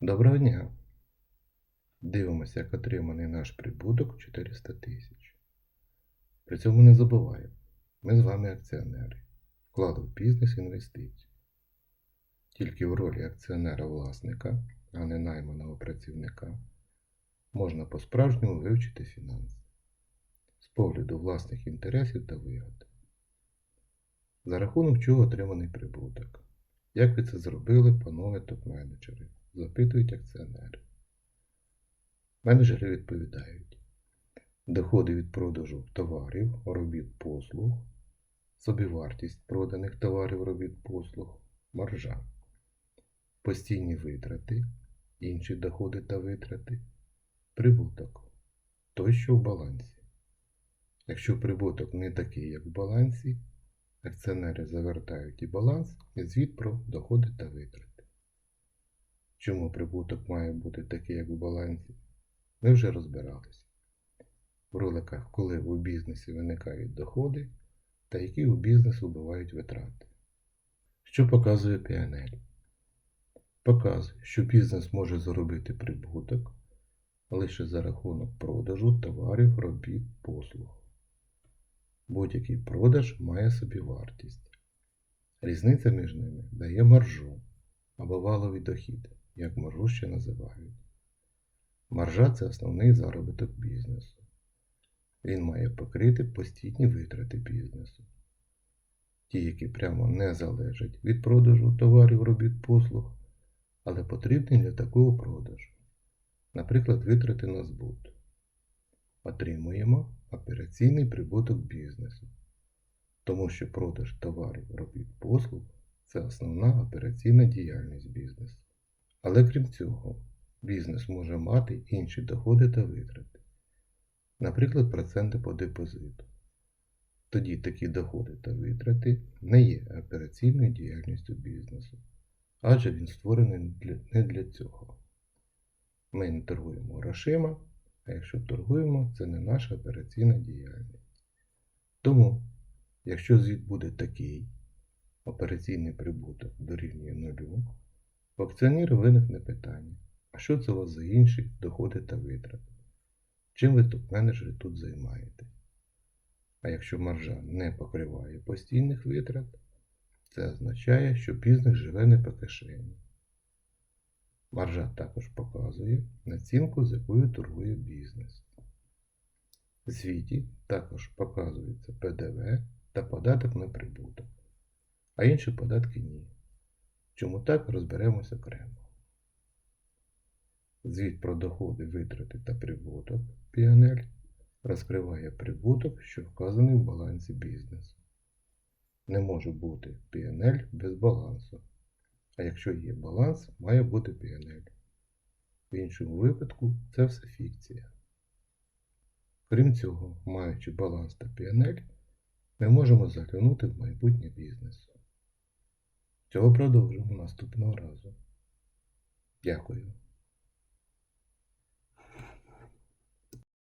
Доброго дня! Дивимося, як отриманий наш прибуток 400 тисяч. При цьому не забуваємо, ми з вами акціонери, вкладу в бізнес інвестицій. Тільки в ролі акціонера-власника, а не найманого працівника, можна по-справжньому вивчити фінанси з погляду власних інтересів та вигод. За рахунок чого отриманий прибуток. Як ви це зробили, панове топ-менеджери? Запитують акціонери. Менеджери відповідають: доходи від продажу товарів, робіт послуг, собівартість проданих товарів, робіт послуг, маржа, постійні витрати, інші доходи та витрати, прибуток, той, що в балансі. Якщо прибуток не такий, як в балансі, акціонери завертають і баланс, і звіт про доходи та витрати. Чому прибуток має бути такий, як в балансі? Ми вже розбиралися. В роликах, коли у бізнесі виникають доходи та які у бізнесу бувають витрати. Що показує PNL? Показує, що бізнес може заробити прибуток лише за рахунок продажу товарів, робіт, послуг. Будь-який продаж має собі вартість. Різниця між ними дає маржу або валовий дохід, як маржу ще називають. Маржа це основний заробіток бізнесу. Він має покрити постійні витрати бізнесу. Ті, які прямо не залежать від продажу товарів, робіт, послуг, але потрібні для такого продажу. Наприклад, витрати на збут. Отримуємо операційний прибуток бізнесу, тому що продаж товарів, робіт, послуг це основна операційна діяльність бізнесу. Але крім цього, бізнес може мати інші доходи та витрати, наприклад, проценти по депозиту. Тоді такі доходи та витрати не є операційною діяльністю бізнесу, адже він створений не для цього. Ми не торгуємо грошима, а якщо торгуємо, це не наша операційна діяльність. Тому, якщо звіт буде такий, операційний прибуток дорівнює нулю, у акціонера виникне питання, а що це у вас за інші доходи та витрати? Чим ви топ-менеджери тут займаєтесь? А якщо маржа не покриває постійних витрат, це означає, що бізнес живе не по кишені. Маржа також показує націнку, з якою торгує бізнес. В звіті також показується ПДВ та податок на прибуток, а інші податки ні. Чому так розберемося окремо. Звіт про доходи, витрати та прибуток PNL розкриває прибуток, що вказаний в балансі бізнесу. Не може бути PNL без балансу. А якщо є баланс, має бути PNL. В іншому випадку це все фікція. Крім цього, маючи баланс та PNL, ми можемо заглянути в майбутнє бізнесу. Цього продовжимо наступного разу. Дякую.